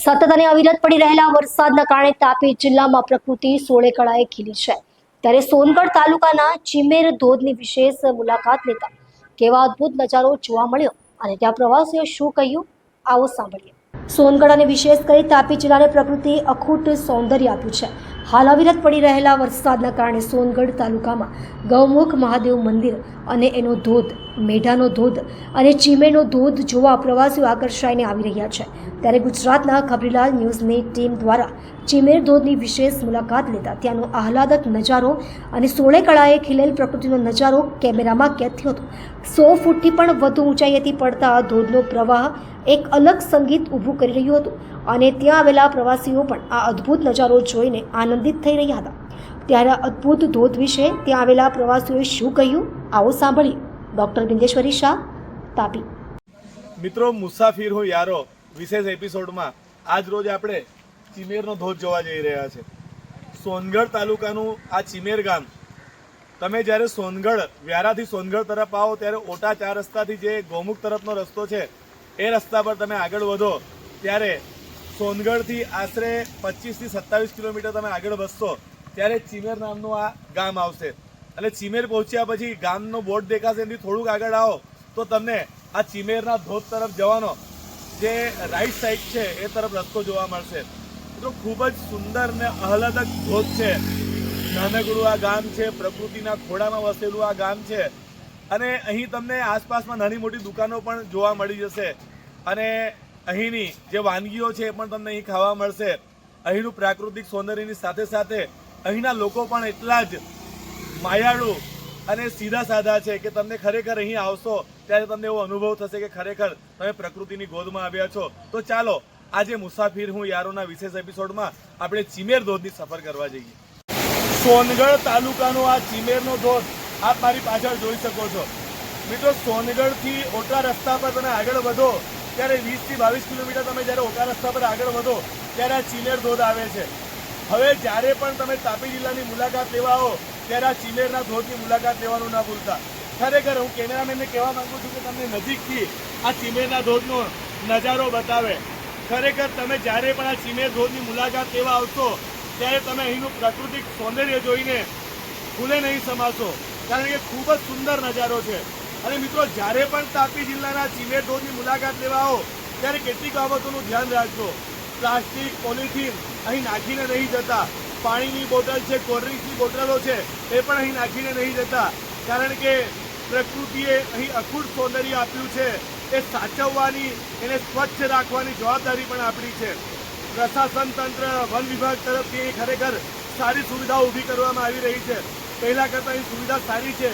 સતત અને અવિરત પડી રહેલા વરસાદના કારણે તાપી જિલ્લામાં પ્રકૃતિ સોળે કળાએ ખીલી છે. ત્યારે સોનગઢ તાલુકાના ચિમેર ધોધની વિશેષ મુલાકાત લેતા કેવા અદ્ભુત નજારો જોવા મળ્યો અને ત્યાં પ્રવાસીઓ શું કહ્યું, આવો સાંભળીએ. સોનગઢ અને વિશેષ કરી તાપી જિલ્લાને પ્રકૃતિ અખૂટ સૌંદર્ય આપ્યું છે. હાલ અવિરત પડી રહેલા વરસાદના કારણે સોનગઢ તાલુકામાં ગૌમુખ મહાદેવ મંદિર અને એનો ધોધ મેઢાનો ધોધ અને ચીમેરનો ધોધ જોવા પ્રવાસીઓ આકર્ષાઈને આવી રહ્યા છે. ત્યારે ગુજરાતના ખબરીલાલ ન્યૂઝની ટીમ દ્વારા ચીમેર ધોધની વિશેષ મુલાકાત લેતા ત્યાંનો આહલાદક નજારો અને સોળે કળાએ ખીલેલ પ્રકૃતિનો નજારો કેમેરામાં કેદ થયો હતો. સો ફૂટથી પણ વધુ ઊંચાઈએથી પડતા ધોધનો પ્રવાહ એક અલગ સંગીત ઊભું કરી રહ્યું હતું અને ત્યાં આવેલા પ્રવાસીઓ પણ આ અદ્ભુત નજારો જોઈને આનંદિત થઈ રહ્યા હતા. ત્યારે અદ્ભુત ધોધ વિશે ત્યાં આવેલા પ્રવાસીઓએ શું કહ્યું? આવો સાંભળીએ. ડૉક્ટર બિંદેશ્વરી શાહ, તાપી. મિત્રો, મુસાફિર હું યારો, વિશેષ એપિસોડમાં આજ રોજ આપણે ચિમેરનો ધોધ જોવા જઈ રહ્યા છે. સોનગઢ તાલુકાનું આ ચિમેર ગામ. તમે જ્યારે સોનગઢ, વ્યારાથી સોનગઢ તરફ આવો, ત્યારે ઓટા ચાર રસ્તાથી જે ગૌમુખ તરફનો રસ્તો છે, એ રસ્તા પર તમે આગળ વધો, ત્યારે સોનગઢથી આશરે પચીસથી સત્તાવીસ કિલોમીટર તમે આગળ વધશો, ત્યારે ચિમેર નામનું આ ગામ આવશે. અને ચીમેર પહોંચ્યા પછી ગામનો બોર્ડ દેખાશે, એની થોડુંક આગળ આવો. તો તમને આ ચીમેરના ધોધ તરફ જવાનો જે રાઈટ સાઈડ છે, એ તરફ રસ્તો જોવા મળશે. તો ખૂબ જ સુંદર ને આહલાદક ધોધ છે. નાનકડું આ ગામ છે, પ્રકૃતિના ખોડામાં વસેલું આ ગામ છે. અને અહીં તમને આસપાસમાં નાની મોટી દુકાનો પણ જોવા મળી જશે. અને અહીંની જે વાનગીઓ છે, એ પણ તમને અહીં ખાવા મળશે. અહીંનું પ્રાકૃતિક સૌંદર્યની સાથે સાથે અહીંના લોકો પણ એટલા જ માયાળુ અને સીધા સાધા છે કે તમને ખરેખર અહીં આવશો, ત્યારે તમને એવો અનુભવ થશે કે ખરેખર તમે પ્રકૃતિની ગોદમાં આવ્યા છો. તો ચાલો, આજે મુસાફિર હું યારોના વિશેષ એપિસોડમાં આપણે ચીમેર ધોધની સફર કરવા જઈએ. સોનગઢ તાલુકાનો આ ચીમેરનો ધોધ આપ મારી પાછળ જોઈ શકો છો. મિત્રો, સોનગઢથી ઓટા રસ્તા પર તમે આગળ વધો, ત્યારે વીસથી બાવીસ કિલોમીટર તમે જ્યારે ઓટા રસ્તા પર આગળ વધો, ત્યારે આ ચીમેર ધોધ આવે છે. હવે જ્યારે પણ તમે તાપી જિલ્લાની મુલાકાત લેવા આવો ત્યારે આ ચિલેરના ધોધની મુલાકાત લેવાનું ના ભૂલતા. ખરેખર હું કેમેરામેનને કહેવા માંગુ છું કે તમને નજીકથી આ ચિમેરના ધોધનો નજારો બતાવે. ખરેખર તમે જ્યારે પણ આ ચિમેર ધોધની મુલાકાત લેવા આવશો, ત્યારે તમે અહીંનું પ્રાકૃતિક સૌંદર્ય જોઈને ભૂલે નહીં સમાશો કારણ કે ખૂબ જ સુંદર નજારો છે. અને મિત્રો, જ્યારે પણ તાપી જિલ્લાના ચિમેર ધોધની મુલાકાત લેવા આવો, ત્યારે કેટલીક બાબતોનું ધ્યાન રાખજો. પ્લાસ્ટિક, પોલિથીન અહીં નાખીને નહીં જતા. પાણીની બોટલ છે કોલ્ડ્રિંક્સની બોટલો છે, એ પણ અહીં નાખીને નહીં જતા. કારણ કે પ્રકૃતિએ અહીં અખૂટ સૌંદર્ય આપ્યું છે. એ સાચવવાની, એને સ્વચ્છ રાખવાની જવાબદારી પણ આપણી છે. પ્રશાસન તંત્ર, વન વિભાગ તરફથી ખરેખર સારી સુવિધાઓ ઊભી કરવામાં આવી રહી છે. પહેલાં કરતાં અહીં સુવિધા સારી છે.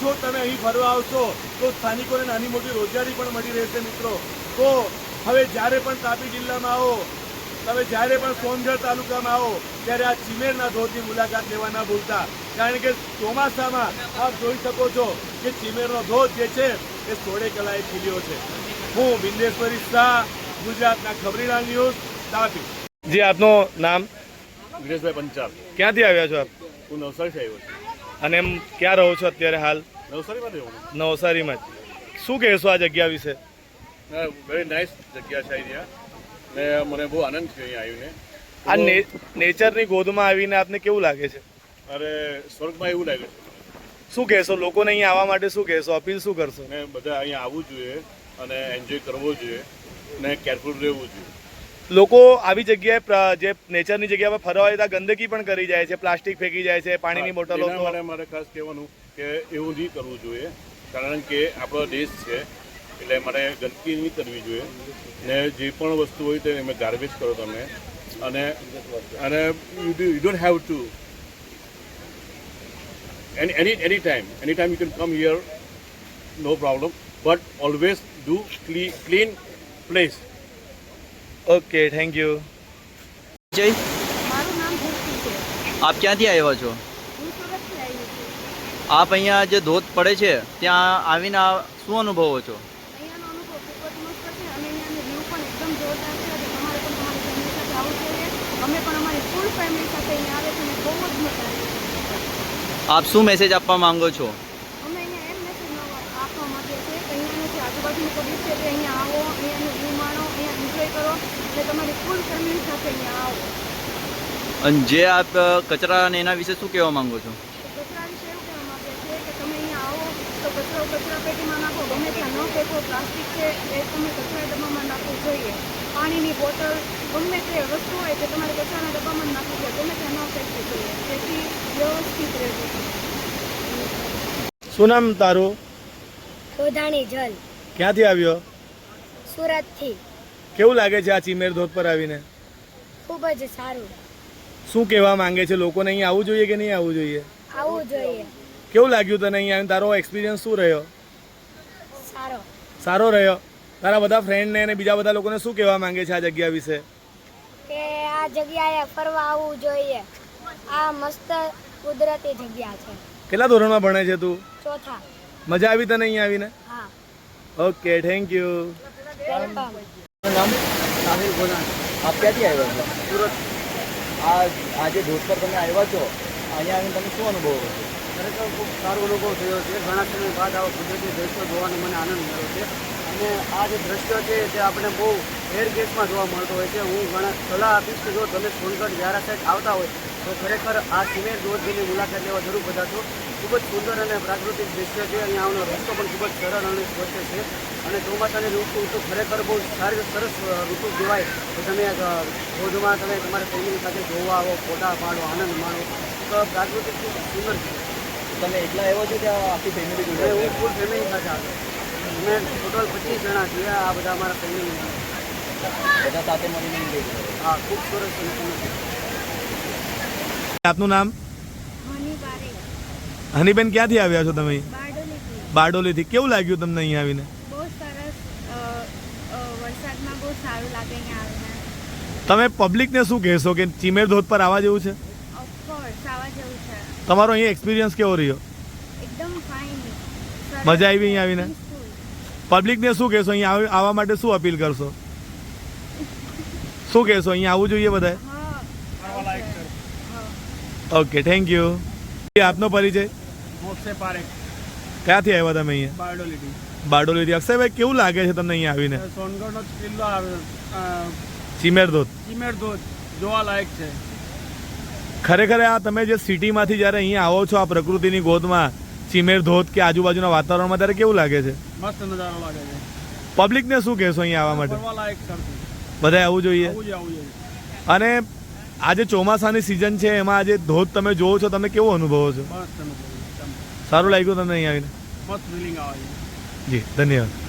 જો તમે અહીં ફરવા આવશો, તો સ્થાનિકોને નાની મોટી રોજગારી પણ મળી રહેશે મિત્રો. તો હવે જ્યારે પણ તાપી જિલ્લામાં આવો, તમે જ્યારે પણ સોનગઢ તાલુકામાં આવો ત્યારે આ ચીમેરના ધોધની મુલાકાત લેવા ના ભૂલતા. કારણ કે ચોમાસામાં આપ જોઈ શકો છો કે ચિમેરનો ધોધ જે છે એ સોળે કલાએ ખીલ્યો છે. હું બિંદેશ્વરી શાહ ગુજરાતના ખબરીલાલ ન્યૂઝ તાપી. જી આપનું નામ? વિરેશભાઈ પંચાલ. ક્યાંથી આવ્યા છો આપ? હું નવસારીથી આવ્યો છું. અને એમ ક્યાં રહો છો અત્યારે હાલ? નવસારીમાં રહ્યો નવસારીમાં શું કહેશો આ જગ્યા વિશે? વેરી નાઇસ જગ્યા છે અહીંયા ને મને બહુ આનંદ થયો અહીંયા આવીને. ને- નેચરની ગોદમાં આવીને આપને કેવું લાગે છે? અરે સ્વર્ગમાં એવું લાગે છે. શું કહેશો? લોકોને અહીંયા આવવા માટે શું કહેશો? અપીલ શું કરશો? ને બધા અહીંયા આવવું જોઈએ અને એન્જોય કરવો જોઈએ ને કેરફુલ રહેવું જોઈએ. લોકો આવી જગ્યાએ જે નેચરની જગ્યા પર ફરવા જતા ગંદકી પણ કરી જાય છે પ્લાસ્ટિક ફેંકી જાય છે પાણીની બોટલો મારે ખાસ કહેવાનું કે એવું નહીં કરવું જોઈએ કારણ કે આપણો દેશ છે એટલે મારે ગંદકી નહીં કરવી જોઈએ. ને જે પણ વસ્તુ હોય તે એમાં ગાર્બેજ કરો તમે. અને અને you don't have to any any any time anytime you can come here no problem but always do clean clean place okay thank you જય મારું નામ ભક્તિ છે આપ ક્યાંથી આવ્યા છો આપ અહીંયા જે ધોધ પડે છે ત્યાં આવીને આ શું અનુભવો છો અહીંયાનો અનુભવ ખૂબ જ મસ્ત છે અને અહીંયાનો વ્યૂ પણ એકદમ જોરદાર છે અને તમારે પણ તમારી ફેમિલી સાથે આવવું જોઈએ અમે પણ અમારી ફૂલ ફેમિલી સાથે અહીંયા આવે છે અને બહુ જ મજા આવે આપ શું મેસેજ આપવા માંગો છો? અમે અહીંયા એમ મેસેજ આપવા માંગીએ છીએ કે અહીંયાનું જે આજુબાજુનું પબ્લિક છે તે અહીંયા આવો અહીંયાનું વ્યૂ માણો અહીંયા એન્જોય કરો એટલે તમારી ફૂલ ફેમિલી સાથે અહીંયા આવો. અને જે આપ કચરા અને એના વિશે શું કહેવા માંગો છો? કચરા વિશે એવું કહેવા માંગે છે કે તમે અહીંયા આવો તો કચરો કચરા પેટીમાં નાખો ગમે ત્યાં ન ફેંકો પ્લાસ્ટિક છે એ તમે કચરા ડબ્બામાં નાખવું જોઈએ. પાણીની બોટલ ગમે તે વસ્તુ હોય તે તમારે કચરાના ડબ્બામાં નાખવી જોઈએ ગમે ત્યાં ન ફેંકવી જોઈએ. તેથી વ્યવસ્થિત રહેવું શું નામ તારું? ખોદાણી જલ. ક્યાંથી આવ્યો? સુરતથી. કેવું લાગે છે આ ચીમેર ધોધ પર આવીને? ખૂબ જ સારું. શું કહેવા માંગે છે? લોકોને અહીંયા આવવું જોઈએ કે નહીં આવવું જોઈએ? આવવું જોઈએ. કેવું લાગ્યું તને અહીંયા આવીને? તારો એક્સપિરિયન્સ શું રહ્યો? સારો. સારો રહ્યો. તારા બધા ફ્રેન્ડને અને બીજા બધા લોકોને શું કહેવા માંગે છે આ જગ્યા વિશે? કે આ જગ્યાએ ફરવા આવવું જોઈએ. આ મસ્ત કુદરતી જગ્યા છે. કેટલા ધોરણમાં ભણે છે તું? ચોથા. મજા આવી તને અહીંયા આવીને? હા. ઓકે થેન્ક યુ નામ સાહિલ ગોદાન આપ ક્યાંથી આવ્યા છો? સુરત. આ આજે ધોધ પર તમે આવ્યા છો. અહીંયા આવીને તમે શું અનુભવ કરો ખરેખર ખૂબ સારો અનુભવ થયો છે. ઘણા સમય બાદ આવો કુદરતી દ્રશ્યો જોવાનો મને આનંદ મળ્યો છે. અને આ જે દ્રશ્યો છે તે આપણે બહુ એર કેસમાં જોવા મળતો હોય છે. હું ઘણા સલાહ આપીશ કે જો તમે સોનગઢ વ્યારા સાઈડ આવતા હોય તો ખરેખર આ સિમેર ધોધની મુલાકાત લેવા જરૂર બધા છો. ખૂબ જ સુંદર અને પ્રાકૃતિક દૃશ્ય છે. અહીંયા આવવાનો રસ્તો પણ ખૂબ જ સરળ અને સ્વચ્છ છે. અને ચોમાસાની ઋતુ તો ખરેખર બહુ સારી સરસ ઋતુ કહેવાય. તો તમે રોજમાં ધોધમાં તમે તમારા ફેમિલી સાથે જોવા આવો ફોટા પાડો આનંદ માણો. તો પ્રાકૃતિક ખૂબ સુંદર છે. તમે એકલા આવ્યો છો કે આખી ફેમિલી જોડે હું ફૂલ ફેમિલી સાથે આવ્યો અમે ટોટલ પચીસ જણા છીએ આ બધા અમારા ફેમિલી બધા સાથે મળીને enjoy કરો. હા ખૂબ સરસ આપનું નામ? હનીબેન ક્યાંથી આવ્યા છો તમે? બારડોલીથી. બારડોલીથી. કેવું લાગ્યું તમને અહીંયા આવીને? બહુ સરસ વરસાદમાં બહુ સારું લાગે અહીંયા આવીને. તમે પબ્લિકને શું કહેશો કે ચીમેર ધોધ પર આવવા જેવું છે? આવા જેવું છે. તમારો અહીંયા એક્સપિરિયન્સ કેવો રહ્યો? મજા આવી અહીંયા આવીને? પબ્લિકને શું કહેશો? અહીંયા આવવા માટે શું અપીલ કરશો? શું કહેશો? અહીંયા આવવું જોઈએ બધાએ? ઓકે થેન્ક યુ આપનો પરિચય? ક્યાંથી આવ્યા તમે અહીંયા? બારડોલીથી. બારડોલીથી. અક્ષયભાઈ કેવું લાગે છે તમને અહીંયા આવીને? સોનગઢનો કિલ્લો આવે. ચીમેર ધોધ. ચીમેર ધોધ. જોવાલાયક છે. ખરેખર આ તમે જે સિટીમાંથી જ્યારે અહીંયા આવો છો આ પ્રકૃતિની ગોદમાં ચીમેર ધોધ કે આજુબાજુના વાતાવરણમાં ત્યારે કેવું લાગે છે? મસ્ત નજારો લાગે છે. પબ્લિકને શું કહેશો અહીંયા આવવા માટે? ફરવાલાયક બધાએ આવવું જોઈએ? અને આજે ચોમાસાની સિઝન છે એમાં આજે ધોધ તમે જોવો છો તમે કેવો અનુભવો છો? સારું લાગ્યું તમને અહીંયા આવીને? જી ધન્યવાદ.